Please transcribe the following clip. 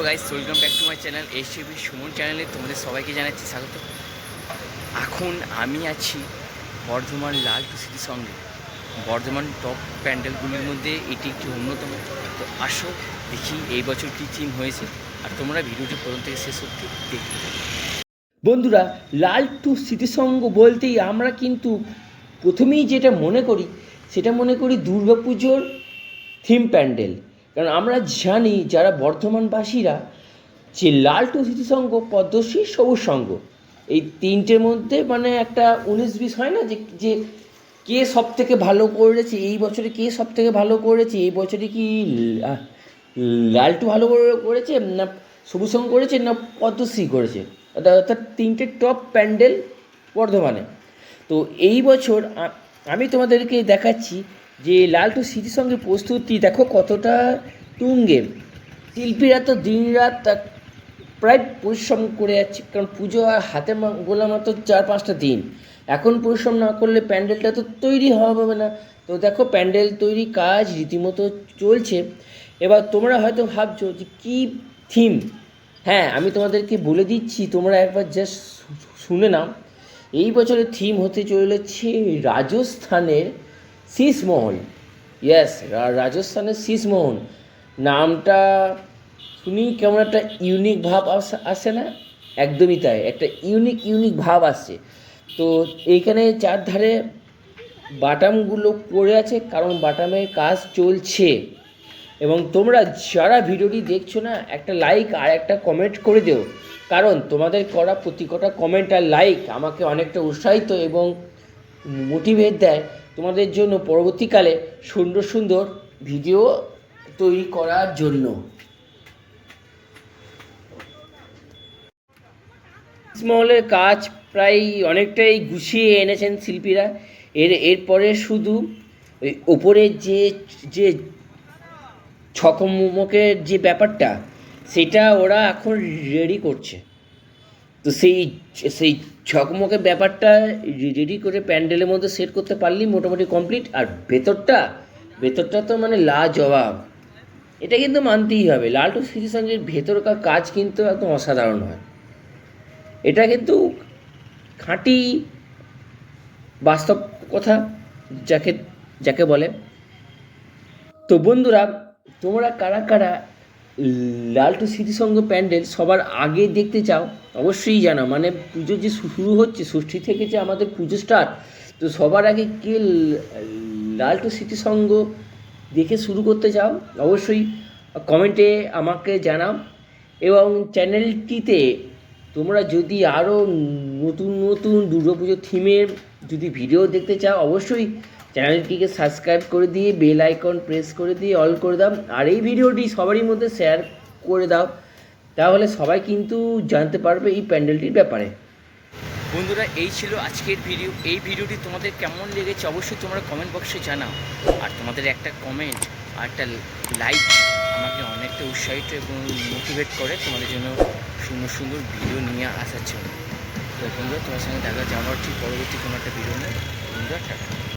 Hello guys welcome back to my channel S B Suman চ্যানেলে তোমাদের সবাইকে জানাচ্ছি স্বাগত। এখন আমি আছি বর্ধমান লাল টুসিটির সঙ্গে। বর্ধমান টপ প্যান্ডেলগুলির মধ্যে এটি একটি অন্যতম। তো আসো, দেখি এই বছর কী থিম হয়েছে, আর তোমরা ভিডিওটি প্রথম থেকে শেষ অব্দি দেখতে বন্ধুরা, লাল টু স্মৃতিসঙ্গ বলতেই আমরা কিন্তু প্রথমেই যেটা মনে করি, সেটা মনে করি দুর্গাপুজোর থিম প্যান্ডেল। কারণ আমরা জানি যারা বর্ধমানবাসীরা যে লাল টু স্মৃতিসঙ্গ, পদ্মশ্রী সবুজ সঙ্গ এই তিনটের মধ্যে মানে একটা উনিশ বিশ হয় না যে যে কে সব থেকে ভালো করেছে, এই বছরে কে সব থেকে ভালো করেছে, এই বছরে কি লালটু ভালো করে- করেছে না সবুজ সঙ্গ করেছে না পদ্মশ্রী করেছে? অর্থাৎ তিনটে টপ প্যান্ডেল বর্ধমানে। তো এই বছর আমি তোমাদেরকে দেখাচ্ছি যে লালটু স্মৃতির সঙ্গে প্রস্তুতি, দেখো কতটা তুঙ্গে। শিল্পীরা তো দিন রাত প্রায় পরিশ্রম করে যাচ্ছে, কারণ পুজো আর হাতে গোলা মাত্র চার পাঁচটা দিন। এখন পরিশ্রম না করলে প্যান্ডেলটা তো তৈরি হওয়া হবে না। তো দেখো প্যান্ডেল তৈরি কাজ রীতিমতো চলছে। এবার তোমরা হয়তো ভাবছ যে কী থিম? হ্যাঁ আমি তোমাদেরকে বলে দিচ্ছি, তোমরা একবার জাস্ট শুনে নাও। এই বছরের থিম হতে চলেছে রাজস্থানের শীষমহল ইয়েস রাজস্থানের শীষমহল নামটা শুনি কেমন একটা ইউনিক ভাব আসে না? একদমই তাই, একটা ইউনিক ইউনিক ভাব আসছে। তো এইখানে চারধারে বাটামগুলো পড়ে আছে, কারণ বাটামের কাজ চলছে। এবং তোমরা যারা ভিডিওটি দেখছ না, একটা লাইক আর একটা কমেন্ট করে দেও। কারণ তোমাদের করা প্রতি কটা কমেন্ট আর লাইক আমাকে অনেকটা উৎসাহিত এবং মোটিভেট দেয়। তোমাদের জন্য পরবর্তীকালে সুন্দর সুন্দর ভিডিও তৈরি করার জন্য। মহলের কাজ প্রায় অনেকটাই গুছিয়ে এনেছেন শিল্পীরা। এর, এরপরে শুধু ওই ওপরের যে যে ছকমকের যে ব্যাপারটা, সেটা ওরা এখন রেডি করছে। তো সেই সেই ছকমকের ব্যাপারটা রেডি করে প্যান্ডেলের মধ্যে সেট করতে পারলেই মোটামুটি কমপ্লিট আর ভেতরটা ভেতরটা তো মানে লাজবাব। এটা কিন্তু মানতেই হবে। লালটু স্মৃতিসঞ্জের ভেতরকার কাজ কিন্তু একদম অসাধারণ হয়। এটা কিন্তু খাঁটি বাস্তব কথা যাকে যাকে বলে। তো বন্ধুরা, তোমরা কারা কারা লালটু স্মৃতিসঙ্গ প্যান্ডেল সবার আগে দেখতে চাও, অবশ্যই জানা মানে পুজো যে শুরু হচ্ছে, ষষ্ঠী থেকে যে আমাদের পুজো স্টার্ট তো সবার আগে কে লালটু স্মৃতিসঙ্গ দেখে শুরু করতে চাও, অবশ্যই কমেন্টে আমাকে জানাও। এবং চ্যানেলটিতে তোমরা যদি আরও নতুন নতুন দুর্গাপুজো থিমের যদি ভিডিও দেখতে চাও, অবশ্যই চ্যানেলটিকে সাবস্ক্রাইব করে দিয়ে, বেল আইকন প্রেস করে দিয়ে, অল করে দাও। আর এই ভিডিওটি সবারই মধ্যে শেয়ার করে দাও। তাহলে সবাই কিন্তু জানতে পারবে এই প্যান্ডেলটির ব্যাপারে। বন্ধুরা, এই ছিল আজকের ভিডিও। এই ভিডিওটি তোমাদের কেমন লেগেছে অবশ্যই তোমরা কমেন্ট বক্সে জানাও। আর তোমাদের একটা কমেন্ট আর একটা লাইক আমাকে অনেকটা উৎসাহিত এবং মোটিভেট করে তোমাদের জন্য সুন্দর সুন্দর ভিডিও নিয়ে আসার জন্য। তো বন্ধুরা, তোমার সঙ্গে দেখা যাওয়ার ঠিক পরবর্তী কোনো একটা ভিডিও নেই বন্ধুরা, টাটা।